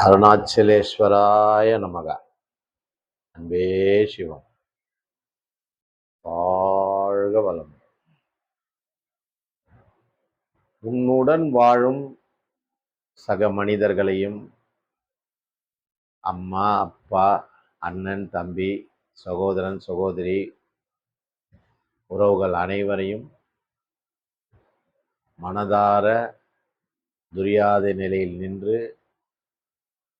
அருணாச்சலேஸ்வராய நமக. அன்பே சிவம். வாழ்க வளம் உன்னுடன் வாழும் சக மனிதர்களையும் அம்மா அப்பா அண்ணன் தம்பி சகோதரன் சகோதரி உறவுகள் அனைவரையும் மனதார துரியாத நிலையில் நின்று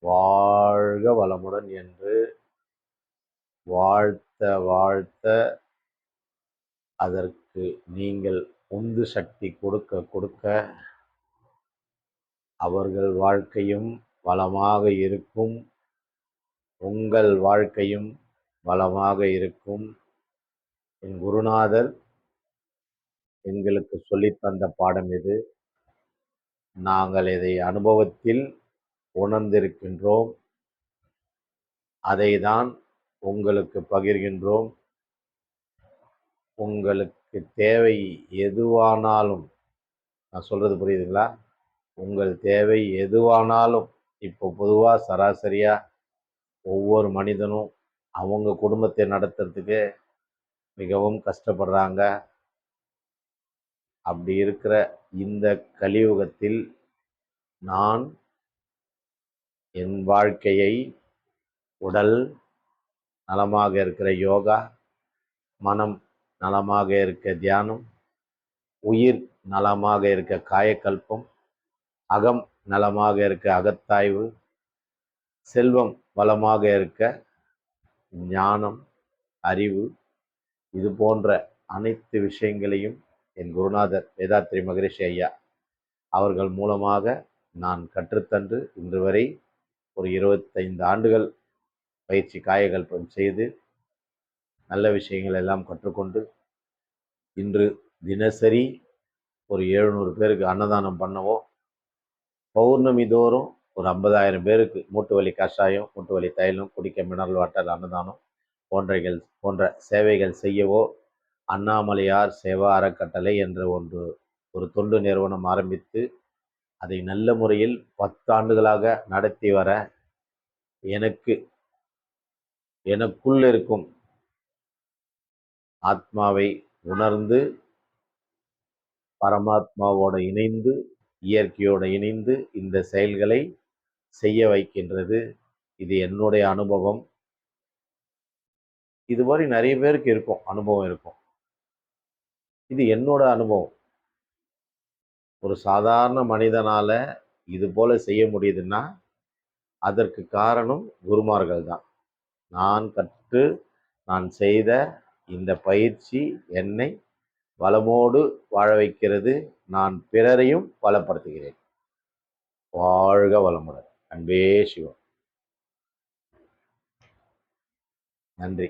வாழ்க வளமுடன் என்று வாழ்த்த வாழ்த்த அதற்கு நீங்கள் உந்து சக்தி கொடுக்க கொடுக்க அவர்கள் வாழ்க்கையும் வளமாக இருக்கும். உங்கள் வாழ்க்கையும் வளமாக இருக்கும். என் குருநாதர் எங்களுக்கு சொல்லித்தந்த பாடம் இது. நாங்கள் இதை அனுபவத்தில் உணர்ந்திருக்கின்றோம். அதை தான் உங்களுக்கு பகிர்கின்றோம். உங்களுக்கு தேவை எதுவானாலும் நான் சொல்கிறது புரியுதுங்களா? உங்கள் தேவை எதுவானாலும் இப்போ பொதுவாக சராசரியாக ஒவ்வொரு மனிதனும் அவங்க குடும்பத்தை நடத்துறதுக்கு மிகவும் கஷ்டப்படுறாங்க. அப்படி இருக்கிற இந்த கலியுகத்தில் நான் என் வாழ்க்கையை உடல் நலமாக இருக்கிற யோகா மனம் நலமாக இருக்க தியானம் உயிர் நலமாக இருக்க காயக்கல்பம் அகம் நலமாக இருக்க அகத்தாய்வு செல்வம் வளமாக இருக்க ஞானம் அறிவு இது போன்ற அனைத்து விஷயங்களையும் என் குருநாதர் வேதாத்ரி மகரிஷி ஐயா அவர்கள் மூலமாக நான் கற்றுத்தன்று இன்று வரை ஒரு இருபத்தைந்து ஆண்டுகள் பயிற்சி காயகல்பம் செய்து நல்ல விஷயங்கள் எல்லாம் கற்றுக்கொண்டு இன்று தினசரி ஒரு எழுநூறு பேருக்கு அன்னதானம் பண்ணவோ பௌர்ணமி தோறும் ஒரு ஐம்பதாயிரம் பேருக்கு மூட்டு வலி கஷாயம் மூட்டு வலி தைலம் குடிக்க மினரல் வாட்டர் அன்னதானம் போன்றைகள் போன்ற சேவைகள் செய்யவோ அண்ணாமலையார் சேவா அறக்கட்டளை என்ற ஒன்று ஒரு தொண்டு நிறுவனம் ஆரம்பித்து அதை நல்ல முறையில் பத்தாண்டுகளாக நடத்தி வர எனக்கு எனக்குள் இருக்கும் ஆத்மாவை உணர்ந்து பரமாத்மாவோடு இணைந்து இயற்கையோடு இணைந்து இந்த செயல்களை செய்ய வைக்கின்றது. இது என்னுடைய அனுபவம். இது மாதிரி நிறைய பேருக்கு இருக்கும் அனுபவம் இருக்கும். இது என்னோட அனுபவம். ஒரு சாதாரண மனிதனால் இது போல் செய்ய முடியுதுன்னா அதற்கு காரணம் குருமார்கள் தான். நான் கற்று நான் செய்த இந்த பயிற்சி என்னை வளமோடு வாழ வைக்கிறது. நான் பிறரையும் வளப்படுத்துகிறேன். வாழ்க வளமுடன். அன்பே சிவம் நன்றி.